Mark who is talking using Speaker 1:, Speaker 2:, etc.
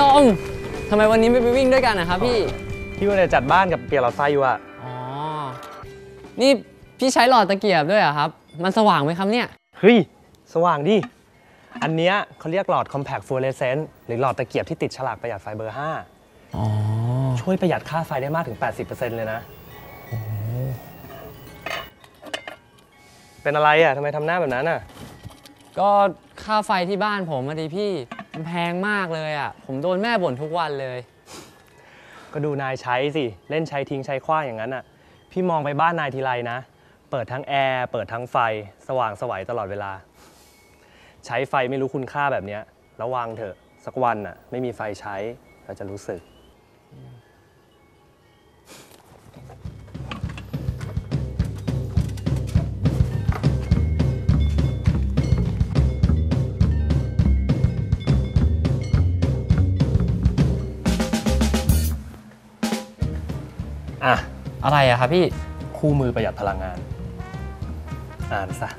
Speaker 1: ลมทำไมวันนี้ไม่ไปวิ่งด้วยกันนะครับพี่
Speaker 2: พี่ว่าจะจัดบ้านกับเปลี่ยนหลอดไฟอยู่อะ
Speaker 1: อ๋อ นี่พี่ใช้หลอดตะเกียบด้วยเหรอครับ มันสว่างไหมครับเนี่ย
Speaker 2: เฮ้ย สว่างดิ อันเนี้ยเขาเรียกหลอด compact fluorescent หรือหลอดตะเกียบที่ติดฉลากประหยัดไฟเบอร์
Speaker 1: อ๋อ
Speaker 2: 5ช่วยประหยัดค่าไฟได้มากถึง 80%เลยนะ เป็นอะไรอะทำไมทำหน้าแบบนั้นอะ
Speaker 1: ก็ค่าไฟที่บ้านผมอะดิพี่ มันแพงมากเลยอะ ผมโดนแม่บ่นทุกวันเลย
Speaker 2: ก็ดูนายใช้สิ เล่นใช้ทิ้งใช้คว้างอย่างนั้นอะพี่มองไปบ้านนายทีไรนะ เปิดทั้งแอร์ เปิดทั้งไฟ สว่างสวัยตลอดเวลา ใช้ไฟไม่รู้คุณค่าแบบเนี้ยระวังเถอะ สักวันอะ ไม่มีไฟใช้เราจะรู้สึก อะ
Speaker 1: อะไรอะครับพี่
Speaker 2: คู่มือประหยัดพลังงาน อ่านซะ